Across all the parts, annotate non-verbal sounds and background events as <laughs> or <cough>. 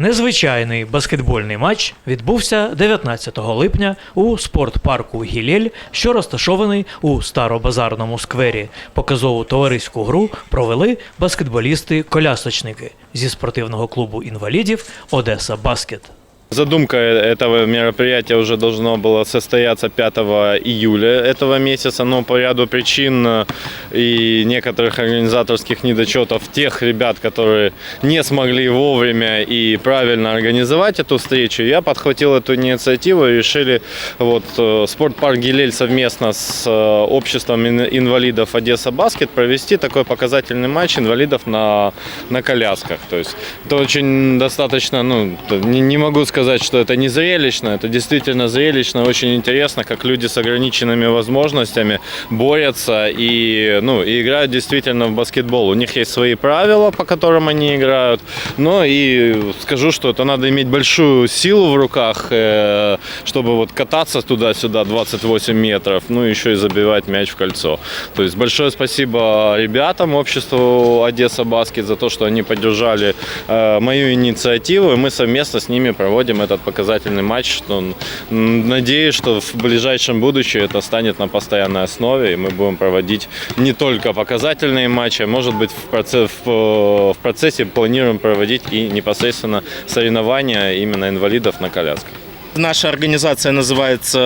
Незвичайний баскетбольний матч відбувся 19 липня у спортпарку Гілель, що розташований у старобазарному сквері. Показову товариську гру провели баскетболісти-колясочники зі спортивного клубу інвалідів Одеса Баскет. Задумка этого мероприятия уже должно было состояться 5 июля этого месяца, но по ряду причин э, и некоторых организаторских недочетов тех ребят, которые не смогли вовремя и правильно организовать эту встречу, я подхватил эту инициативу и решили вот э, спортпарк Гилель совместно с э, обществом ин- инвалидов Одесса Баскет провести такой показательный матч инвалидов на, на колясках. То есть это очень достаточно, ну, не могу сказать, что это не зрелищно, это действительно зрелищно, очень интересно, как люди с ограниченными возможностями борются и, ну, и играют действительно в баскетбол. У них есть свои правила, по которым они играют, но и скажу, что это надо иметь большую силу в руках, э, чтобы вот кататься туда-сюда 28 метров, ну, еще и забивать мяч в кольцо. То есть большое спасибо ребятам, обществу Одесса Баскет за то, что они поддержали э, мою инициативу, и мы совместно с ними проводим этот показательный матч. Что, надеюсь, что в ближайшем будущем это станет на постоянной основе, и мы будем проводить не только показательные матчи, а может быть в, проце- в, э, в процессе планируем проводить и непосредственно соревнования именно инвалидов на колясках. Наша организация называется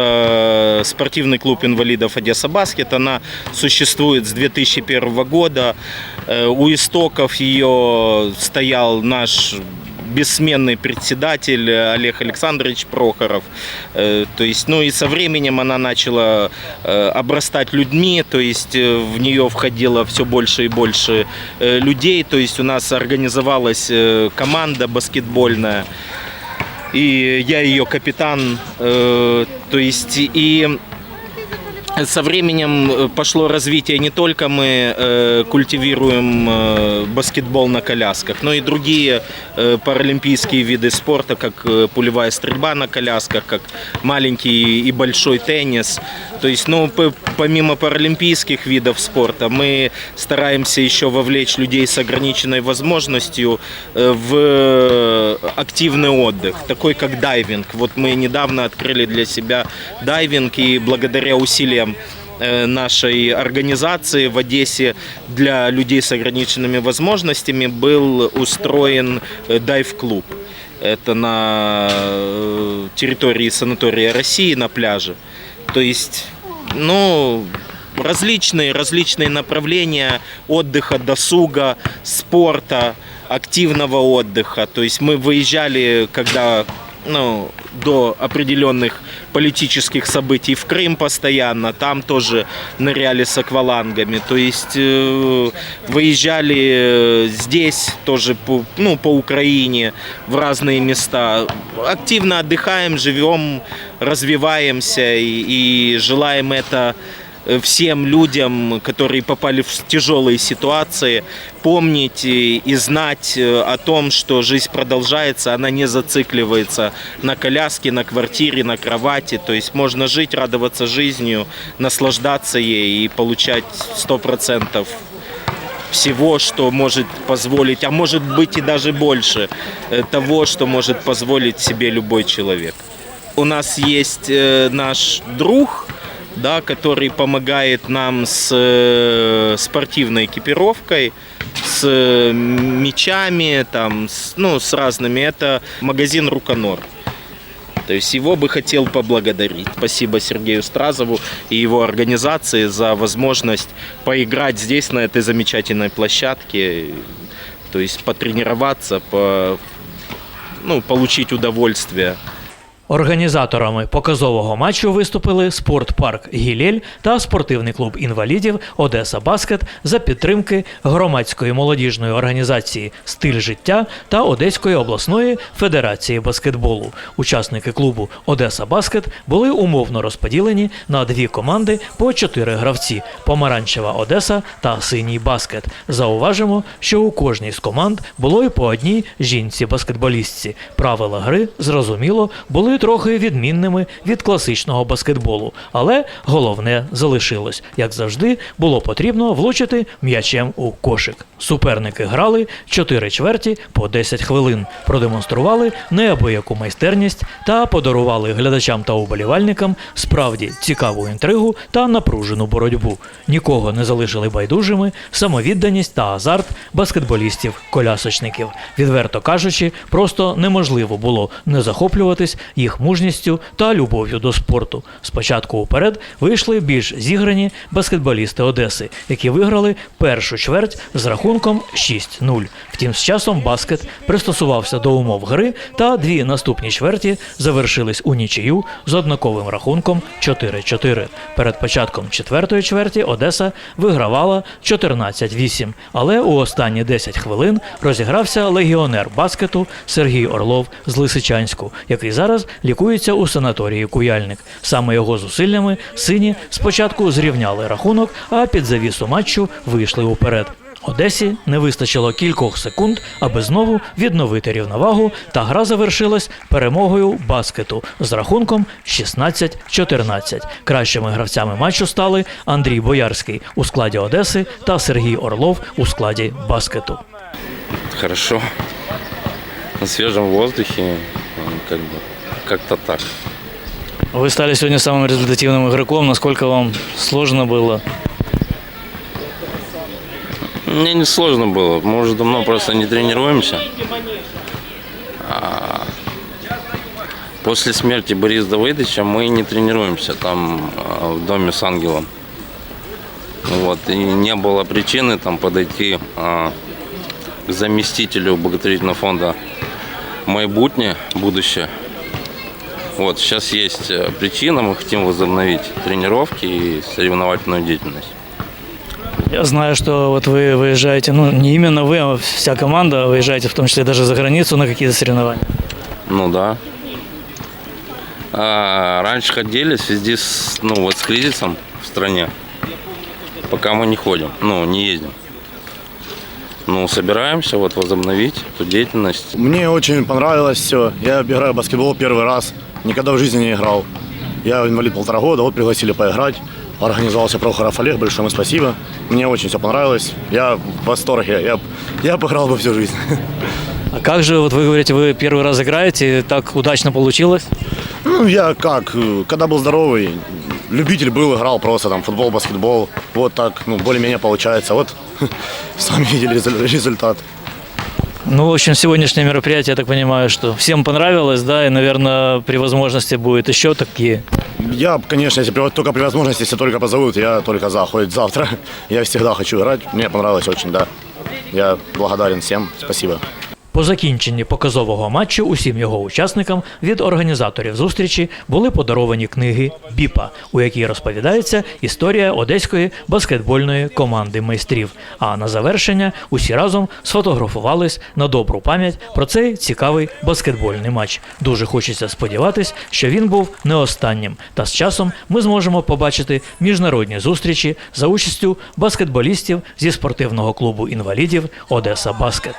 э, «Спортивный клуб инвалидов Одесса Баскет». Она существует с 2001 года. Э, У истоков ее стоял наш бессменный председатель э, Олег Александрович Прохоров. Э, То есть, ну и со временем она начала э, обрастать людьми, то есть в нее входило все больше и больше людей. То есть у нас организовалась команда баскетбольная и я ее капитан. То есть и со временем э, пошло развитие не только мы э, культивируем э, баскетбол на колясках, но и другие паралимпийские виды спорта, как пулевая стрельба на колясках, как маленький и большой теннис. То есть, ну, помимо паралимпийских видов спорта, мы стараемся еще вовлечь людей с ограниченной возможностью в активный отдых, такой как дайвинг. Вот мы недавно открыли для себя дайвинг, и благодаря усилиям э, нашей организации в Одессе для людей с ограниченными возможностями был устроен э, дайв-клуб. Это на э, территории санатория России, на пляже. То есть, ну, различные, различные направления отдыха, досуга, спорта, активного отдыха. То есть мы выезжали, когда ну, до определенных политических событий в Крым постоянно, там тоже ныряли с аквалангами, то есть э, выезжали э, здесь тоже по, ну, по Украине в разные места, активно отдыхаем, живем, развиваемся и, и желаем это всем людям, которые попали в тяжелые ситуации, помнить и, знать э, о том, что жизнь продолжается, она не зацикливается на коляске, на квартире, на кровати. То есть можно жить, радоваться жизнью, наслаждаться ей и получать 100% всего, что может позволить, а может быть и даже больше э, того, что может позволить себе любой человек. У нас есть э, наш друг, да, который помогает нам с э, спортивной экипировкой, с э, мечами, там, с, ну, с разными. Это магазин Руконор. То есть его бы хотел поблагодарить. Спасибо Сергею Стразову и его организации за возможность поиграть здесь, на этой замечательной площадке. То есть потренироваться, по, ну, получить удовольствие. Організаторами показового матчу виступили спортпарк Гілель та спортивний клуб інвалідів Одеса Баскет за підтримки громадської молодіжної організації Стиль життя та Одеської обласної федерації баскетболу. Учасники клубу Одеса Баскет були умовно розподілені на дві команди по чотири гравці: Помаранчева Одеса та Синій Баскет. Зауважимо, що у кожній з команд було і по одній жінці-баскетболістці. Правила гри, зрозуміло, були були трохи відмінними від класичного баскетболу, але головне залишилось. Як завжди, було потрібно влучити м'ячем у кошик. Суперники грали 4 чверті по 10 хвилин, продемонстрували неабияку майстерність та подарували глядачам та уболівальникам справді цікаву інтригу та напружену боротьбу. Нікого не залишили байдужими самовідданість та азарт баскетболістів-колясочників. Відверто кажучи, просто неможливо було не захоплюватись мужністю та любов'ю до спорту. Спочатку уперед вийшли більш зіграні баскетболісти Одеси, які виграли першу чверть з рахунком 6-0. Втім, з часом баскет пристосувався до умов гри, та дві наступні чверті завершились у нічию з однаковим рахунком 4-4. Перед початком четвертої чверті Одеса вигравала 14-8, але у останні 10 хвилин розігрався легіонер баскету Сергій Орлов з Лисичанську, який зараз лікується у санаторії Куяльник. Саме його зусиллями сині спочатку зрівняли рахунок, а під завісу матчу вийшли уперед. Одесі не вистачило кількох секунд, аби знову відновити рівновагу, та гра завершилась перемогою баскету з рахунком 16-14. Кращими гравцями матчу стали Андрій Боярський у складі Одеси та Сергій Орлов у складі баскету. хорошо. На свежем воздухе, м, как бы, как-то так. Вы стали сегодня самым результативным игроком. Насколько вам сложно было? Мне не сложно было. Мы уже давно просто не тренируемся. А после смерти Бориса Давыдовича мы не тренируемся там а, в доме с ангелом. Вот. И не было причины там подойти а, к заместителю благотворительного фонда Майбутнє будущее. Вот, сейчас есть э, причина, мы хотим возобновить тренировки и соревновательную деятельность. Я знаю, что вот вы выезжаете, ну не именно вы, а вся команда выезжаете, в том числе даже за границу на какие-то соревнования. Ну да. А, раньше ходили в связи с, ну, вот с кризисом в стране. Пока мы не ходим, ну, не ездим. Ну, собираемся вот возобновить эту деятельность. Мне очень понравилось все. Я играю в баскетбол первый раз. Никогда в жизни не играл. Я инвалид полтора года, вот пригласили поиграть. Организовался Прохоров Олег, большое ему спасибо. Мне очень все понравилось. Я в восторге. Я, я поиграл бы всю жизнь. А как же, вот вы говорите, вы первый раз играете, и так удачно получилось? Ну, я как, э, когда был здоровый, любитель был, играл просто там футбол, баскетбол. Вот так, ну, более-менее получается. Вот <laughs> сами видели резу- результат. Ну, в общем, сегодняшнее мероприятие, я так понимаю, что всем понравилось, да, и, наверное, при возможности будет еще такие. Я, конечно, если только при возможности, если только позовут, я только за, хоть завтра. <laughs> Я всегда хочу играть. Мне понравилось очень, да. Я благодарен всем. Спасибо. По закінченні показового матчу усім його учасникам від організаторів зустрічі були подаровані книги Біпа, у якій розповідається історія одеської баскетбольної команди майстрів. А на завершення усі разом сфотографувались на добру пам'ять про цей цікавий баскетбольний матч. Дуже хочеться сподіватись, що він був не останнім. Та з часом ми зможемо побачити міжнародні зустрічі за участю баскетболістів зі спортивного клубу інвалідів Одеса Баскет.